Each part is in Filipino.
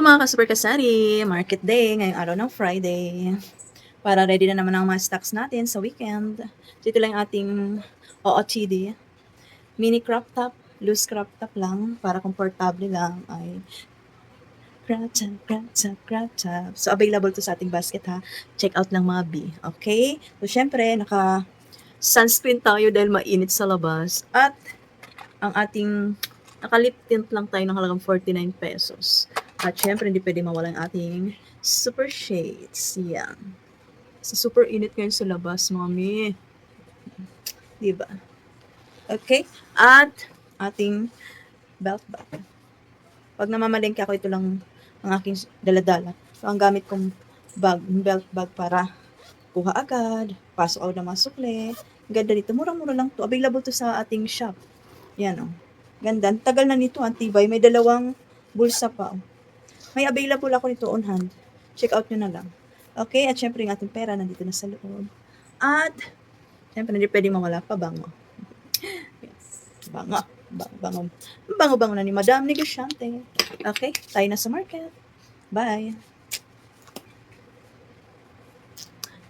mga ka-super kasari, market day, ngayong araw ng Friday. Para ready na naman ang mga stocks natin sa weekend. Dito lang ating OOTD. Mini crop top, loose crop top lang, para komportable lang ay crop top, crop top, crop top. So, available to sa ating basket ha. Check out lang mga B. Okay? So, syempre, naka sunscreen tayo dahil mainit sa labas. At, ang ating naka-lip tint lang tayo ng halagang 49 pesos. At syempre, hindi pwede mawala ang ating super shades. Yan. Sa super init ngayon sa labas, mami. Diba? Okay? At ating belt bag. Pag namamalengke ako, ito lang ang aking daladala. So, ang gamit kong bag, belt bag para kuha agad, pasok ako ng mga sukle. Ganda nito. Murang-mura lang to. Available to sa ating shop. Yan, oh. Ganda. Tagal na nito, antibay. May dalawang bulsa pa, oh. May available ako nito on hand. Check out nyo na lang. Okay? At syempre, yung ating pera nandito na sa loob. At, syempre, hindi pwede mawala pa bango. yes. Bango. Bango, bango. Bango-bango na ni Madam Negosyante. Okay? Tayo na sa market. Bye.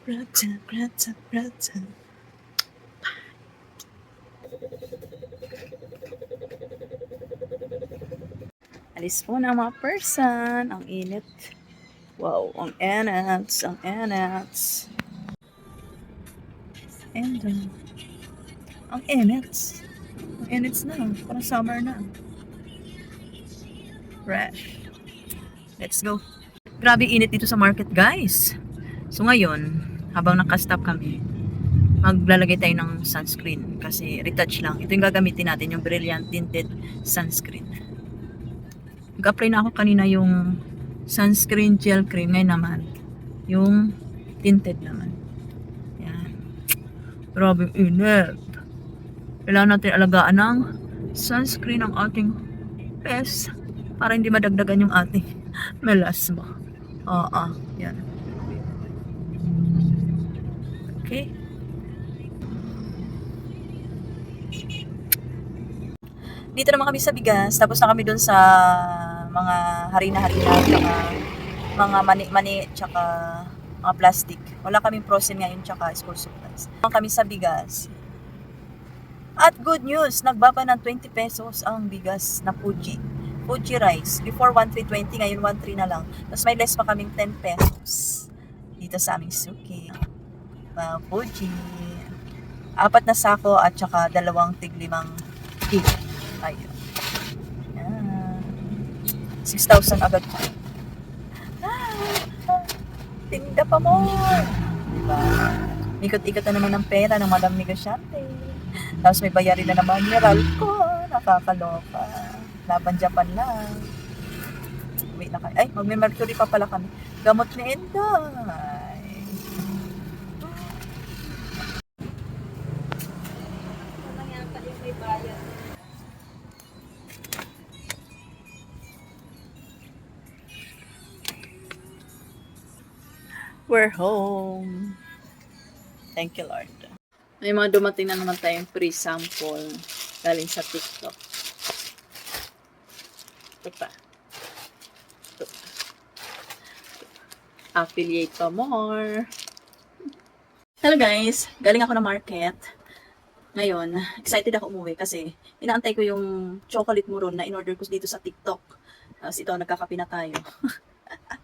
Grata, grata, grata. Alis po na mga person. Ang init. Wow, ang enats, ang enats. And, uh, ang enats. Ang enats na. Parang summer na. Fresh. Let's go. Grabe init dito sa market, guys. So ngayon, habang nakastop kami, maglalagay tayo ng sunscreen kasi retouch lang. Ito yung gagamitin natin, yung Brilliant Tinted Sunscreen. Nag-apply na ako kanina yung sunscreen gel cream. Ngayon naman, yung tinted naman. Yan. Grabe init. Kailangan natin alagaan ng sunscreen ng ating pes para hindi madagdagan yung ating melasma. Oo, yan. Okay. Dito naman kami sa bigas, tapos na kami dun sa mga harina-harina, tsaka mga mani-mani, tsaka mga plastic. Wala kaming frozen ngayon, tsaka school supplies. Naman kami sa bigas. At good news, nagbaba ng 20 pesos ang bigas na Fuji. Fuji rice. Before 1,320, ngayon 1,3 na lang. Tapos may less pa kaming 10 pesos. Dito sa aming suki. Wow, Fuji. Apat na sako at tsaka dalawang tiglimang tig. Ayun. Yan. 6,000 agad. Ah, tinda pa mo. Diba? Ikot-ikot na naman ng pera ng Madam Negosyante. Tapos may bayarin na naman ni ko. Nakakaloka. Laban Japan lang. Wait na kayo. Ay, magme-mercury pa pala kami. Gamot ni Enday. We're home. Thank you, Lord. May mga dumating na naman tayong free sample galing sa TikTok. Ito pa. Ito pa. Affiliate pa more. Hello guys, galing ako na market. Ngayon, excited ako umuwi kasi inaantay ko yung chocolate muron na in-order ko dito sa TikTok. Tapos ito, nagkakapi na tayo.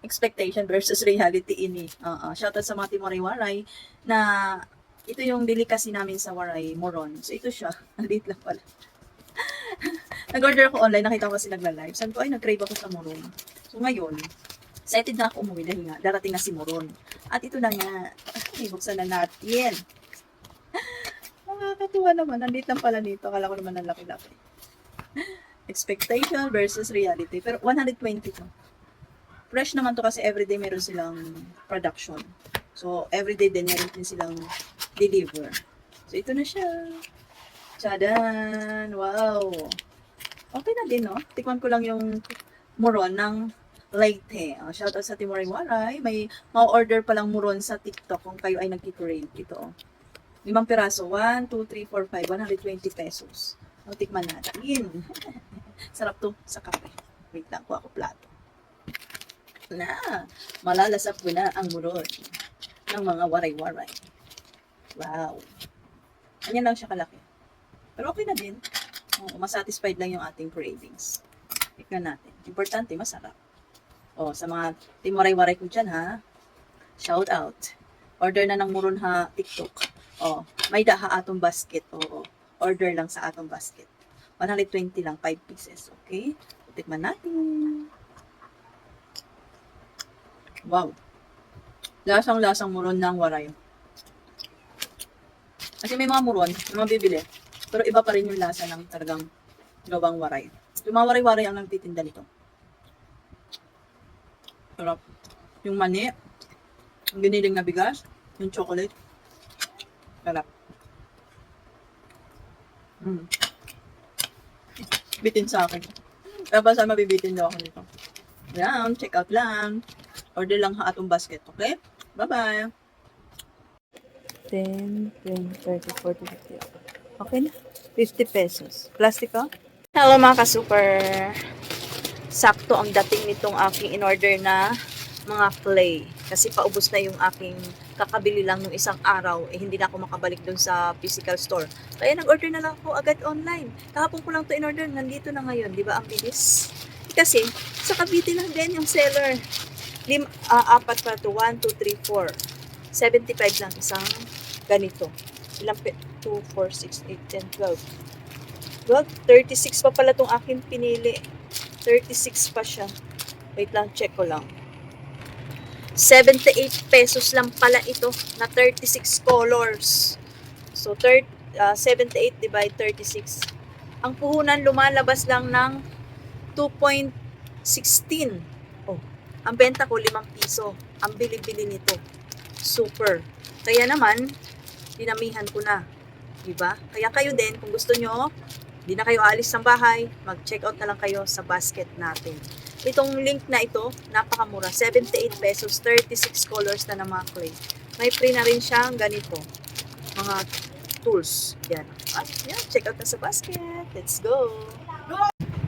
expectation versus reality ini. Uh, uh, shoutout sa mga Timoray-Waray na ito yung delicacy namin sa Waray, Moron. So ito siya. Ang lang pala. Nag-order ako online, nakita ko kasi nagla-live. Sabi ko, ay, nag-crave ako sa Moron. So ngayon, excited na ako umuwi dahil nga, darating na si Moron. At ito na nga, ay, buksan na natin. Nakakatuwa naman. Ang lang pala nito. Akala ko naman ang laki-laki. Expectation versus reality. Pero 120 to fresh naman to kasi everyday meron silang production. So, everyday din meron din silang deliver. So, ito na siya. Tchadan! Wow! Okay na din, no? Tikman ko lang yung muron ng Leyte. Oh, shout out sa Timoray Waray. May ma-order pa lang muron sa TikTok kung kayo ay nagkikurate. Ito, oh. Limang piraso. 1, 2, 3, 4, 5. 120 pesos. O, tikman natin. Sarap to sa kape. Wait lang, kuha ko plato. Na malalasap ko na ang muron ng mga waray-waray. Wow. Ganyan lang siya kalaki. Pero okay na din. Oo, masatisfied lang yung ating cravings. Tignan natin. Importante, masarap. O, sa mga timuray-waray ko dyan, ha? Shout out. Order na ng muron ha TikTok. O, may daha atong basket. Oo. Order lang sa atong basket. 120 lang, 5 pieces. Okay? Tikman natin. Wow. Lasang-lasang muron ng waray. Kasi may mga muron, may mga. Pero iba pa rin yung lasa ng talagang gawang waray. Yung mga waray-waray ang nagtitinda nito. Sarap. Yung mani, yung giniling na bigas, yung chocolate. Sarap. Mm. Bitin sa akin. Kaya ba saan mabibitin daw ako nito? Yan, check out lang. Order lang ha atong basket, okay? Bye-bye! 10, 20, 30, 40, 50. Okay na. 50 pesos. Plastic ka? Hello mga ka-super. Sakto ang dating nitong aking in-order na mga clay. Kasi paubos na yung aking kakabili lang nung isang araw. Eh, hindi na ako makabalik dun sa physical store. Kaya nag-order na lang ako agad online. Kahapon ko lang to in-order. Nandito na ngayon. Di ba? Ang bilis. Kasi, sa Cavite lang din yung seller. Lim, ah, apat pa to. 1, 2, 3, 4. 75 lang isang ganito. Ilang pe? 2, 4, 6, 8, 10, 12. 12, 36 pa pala tong aking pinili. 36 pa siya. Wait lang, check ko lang. 78 pesos lang pala ito na 36 colors. So, thir- ah, 78 divide 36. Ang puhunan lumalabas lang ng 2.16. Ang benta ko 5 piso. Ang bili-bili nito. Super. Kaya naman, dinamihan ko na. Diba? Kaya kayo din, kung gusto nyo, di na kayo alis ng bahay, mag-check out na lang kayo sa basket natin. Itong link na ito, napakamura. 78 pesos, 36 colors na ng mga clay. May free na rin siyang ganito. Mga tools. Yan. At yan, check out na sa basket. Let's go!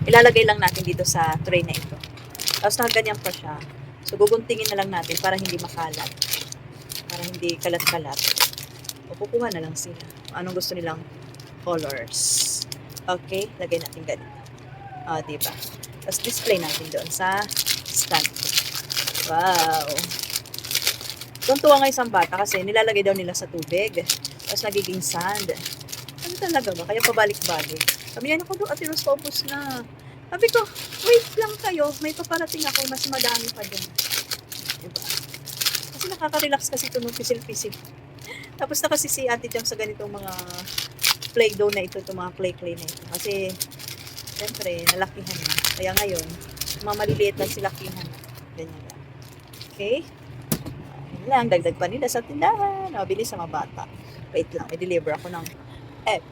Ilalagay lang natin dito sa tray na ito. Tapos nakaganyan pa siya. So, guguntingin na lang natin para hindi makalat. Para hindi kalat-kalat. O, kukuha na lang sila. Anong gusto nilang colors. Okay, lagay natin ganito. Ah, di ba? Tapos display natin doon sa stand. Wow! Tuntua nga isang bata kasi nilalagay daw nila sa tubig. Tapos nagiging sand. Ano talaga ba? Kaya pabalik-balik. Sabi niya, ako doon, Ate Rose, paubos na. Sabi ko, wait lang kayo. May paparating ako, mas madami pa din. Diba? Kasi nakaka-relax kasi ito nung pisil-pisil. Tapos na kasi si Ate Jam sa ganitong mga play dough na ito, itong mga clay-clay na ito. Kasi, siyempre, nalakihan na. Kaya ngayon, mga maliliit lang silakihan na. Ganyan lang. Okay? Yun lang, dagdag pa nila sa tindahan. Mabilis sa mga bata. Wait lang, i-deliver ako ng egg.